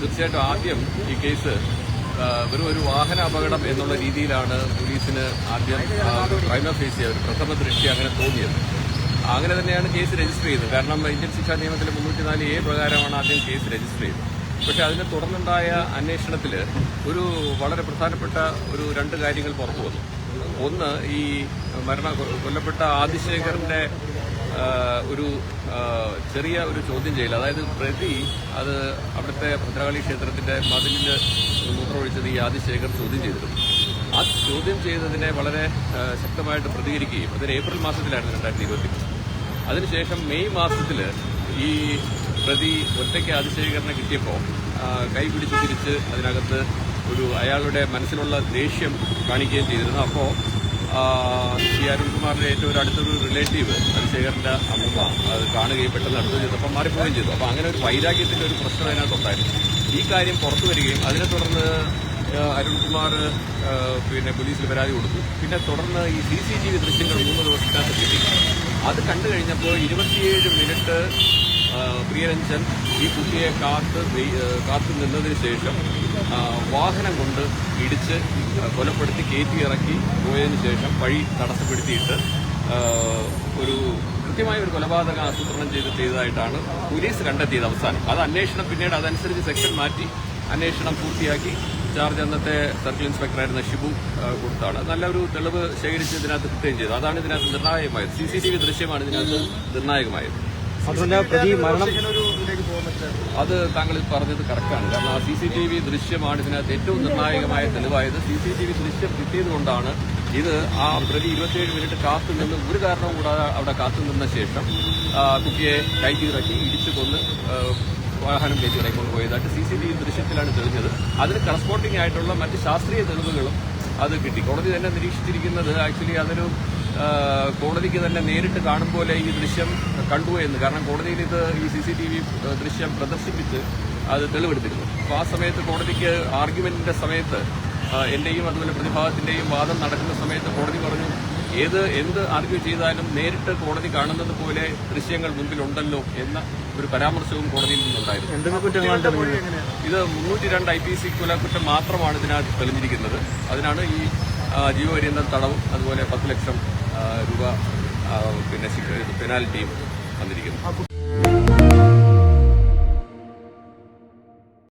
തീർച്ചയായിട്ടും ആദ്യം ഈ കേസ് വെറും ഒരു വാഹന അപകടം എന്നുള്ള രീതിയിലാണ് പോലീസിന് ആദ്യം ക്രൈം ഫേസ് ഒരു പ്രഥമ ദൃഷ്ടി അങ്ങനെ തോന്നിയത്. അങ്ങനെ തന്നെയാണ് കേസ് രജിസ്റ്റർ ചെയ്തത്. കാരണം ഇന്ത്യൻ ശിക്ഷാ നിയമത്തിലെ മുന്നൂറ്റിനാല് എ പ്രകാരമാണ് ആദ്യം കേസ് രജിസ്റ്റർ ചെയ്തത്. പക്ഷേ അതിനെ തുടർന്നുണ്ടായ അന്വേഷണത്തിൽ ഒരു വളരെ പ്രധാനപ്പെട്ട ഒരു രണ്ട് കാര്യങ്ങൾ പുറത്തു വന്നു. ഒന്ന് ഈ മരണ കൊല്ലപ്പെട്ട ആദിശേഖറിന്റെ ഒരു ചെറിയ ഒരു ചോദ്യം ചെയ്യൽ അതായത് പ്രതി അത് അവിടുത്തെ ഭദ്രകാളി ക്ഷേത്രത്തിന്റെ മതിലിൽ മൂത്രമൊഴിച്ചത് ഈ ആദിശേഖർ ചോദ്യം ചെയ്തിരുന്നു. ആ ചോദ്യം ചെയ്തതിനെ വളരെ ശക്തമായിട്ട് പ്രതികരിക്കുകയും അതൊരു ഏപ്രിൽ മാസത്തിലായിരുന്നു രണ്ടായിരത്തി ഇരുപത്തി അതിനുശേഷം മെയ് മാസത്തിൽ ഈ പ്രതി ഒറ്റയ്ക്ക് ആദിശേഖരനെ കിട്ടിയപ്പോൾ കൈ പിടിച്ച് തിരിച്ച് അതിനകത്ത് ഒരു അയാളുടെ മനസ്സിലുള്ള ദേഷ്യം കാണിക്കുകയും ചെയ്തിരുന്നു. അപ്പോൾ ഈ അരുൺകുമാറിന്റെ ഏറ്റവും അടുത്തൊരു റിലേറ്റീവ് ചന്ദ്രശേഖറിന്റെ അമ്മ. അത് കാണുകയും പെട്ടെന്ന് അടുത്ത് ചെയ്തപ്പോൾ മാറിപ്പോവുകയും ചെയ്തു. അപ്പോൾ അങ്ങനെ ഒരു വൈരാഗ്യത്തിന്റെ ഒരു പ്രശ്നം അതിനകത്തുണ്ടായിരുന്നു ഈ കാര്യം പുറത്തു വരികയും അതിനെ തുടർന്ന് അരുൺകുമാർ പിന്നെ പോലീസിൽ പരാതി കൊടുത്തു. പിന്നെ തുടർന്ന് ഈ സി സി ടി വി ദൃശ്യങ്ങൾ മൂന്ന് ദിവസത്തിനകത്ത് കിട്ടി. അത് കണ്ടു കഴിഞ്ഞപ്പോൾ ഇരുപത്തിയേഴ് മിനിറ്റ് പ്രിയരഞ്ജൻ ഈ കുട്ടിയെ കാത്ത് കാത്തു നിന്നതിന് ശേഷം വാഹനം കൊണ്ട് ഇടിച്ച് കൊലപ്പെടുത്തി കയറ്റി ഇറക്കി പോയതിനു ശേഷം വഴി തടസ്സപ്പെടുത്തിയിട്ട് ഒരു കൃത്യമായ ഒരു കൊലപാതകം ആസൂത്രണം ചെയ്ത് ചെയ്തതായിട്ടാണ് പോലീസ് കണ്ടെത്തിയത് അവസാനം. അത് അന്വേഷണം പിന്നീട് അതനുസരിച്ച് സെക്ഷൻ മാറ്റി അന്വേഷണം പൂർത്തിയാക്കി. ചാർജ് അന്നത്തെ സർക്കിൾ ഇൻസ്പെക്ടറായിരുന്ന ഷിബു കൊടുത്താണ്. നല്ലൊരു തെളിവ് ശേഖരിച്ച് ഇതിനകത്ത് കൃത്യം ചെയ്തു. അതാണ് ഇതിനകത്ത് നിർണായകമായത്. സി സി ടി വി ദൃശ്യമാണ് ഇതിനകത്ത് നിർണായകമായത്. മാത്രമല്ല പ്രതി മരണം അത് താങ്കൾ പറഞ്ഞത് കറക്റ്റാണ് കാരണം ആ സി സി ടി വി ദൃശ്യമാണ് ഇതിനകത്ത് ഏറ്റവും നിർണായകമായ തെളിവായത്. സി സി ടി വി ദൃശ്യം കിട്ടിയത് കൊണ്ടാണ് ഇത് ആ പ്രതി ഇരുപത്തിയേഴ് മിനിറ്റ് കാത്തു നിന്ന് ഒരു കാരണവും കൂടാതെ അവിടെ കാത്തു നിന്ന ശേഷം കുട്ടിയെ കൈകീറക്കി ഇടിച്ചു കൊന്ന് വാഹനം കയറ്റി ഇറങ്ങിക്കൊണ്ട് പോയതായിട്ട് സി സി ടി വി ദൃശ്യത്തിലാണ് തെളിഞ്ഞത്. അതിന് കറസ്പോണ്ടിങ് ആയിട്ടുള്ള മറ്റ് ശാസ്ത്രീയ തെളിവുകളും അത് കിട്ടി. കോടതി തന്നെ നിരീക്ഷിച്ചിരിക്കുന്നത് ആക്ച്വലി അതൊരു കോടതിക്ക് തന്നെ നേരിട്ട് കാണും പോലെ ഈ ദൃശ്യം കണ്ടു എന്ന്. കാരണം കോടതിയിൽ ഇത് ഈ സി സി ടി വി ദൃശ്യം പ്രദർശിപ്പിച്ച് അത് തെളിവെടുത്തിരുന്നു. അപ്പോൾ ആ സമയത്ത് കോടതിക്ക് ആർഗ്യുമെന്റിന്റെ സമയത്ത് എന്റെയും അതുപോലെ പ്രതിഭാഗത്തിന്റെയും വാദം നടക്കുന്ന സമയത്ത് കോടതി പറഞ്ഞു ഏത് എന്ത് ആർഗ്യൂ ചെയ്താലും നേരിട്ട് കോടതി കാണുന്നത് പോലെ ദൃശ്യങ്ങൾ മുമ്പിലുണ്ടല്ലോ എന്ന ഒരു പരാമർശവും കോടതിയിൽ നിന്നുണ്ടായിരുന്നു. ഇത് മുന്നൂറ്റി രണ്ട് ഐ പി സി കൊലക്കുറ്റം മാത്രമാണ് ഇതിനകത്ത് തെളിഞ്ഞിരിക്കുന്നത്. അതിനാണ് ഈ ജീവപര്യന്തം തടവും അതുപോലെ പത്ത് ലക്ഷം രൂപ പിന്നെ പെനാൽറ്റിയും വന്നിരിക്കുന്നത്.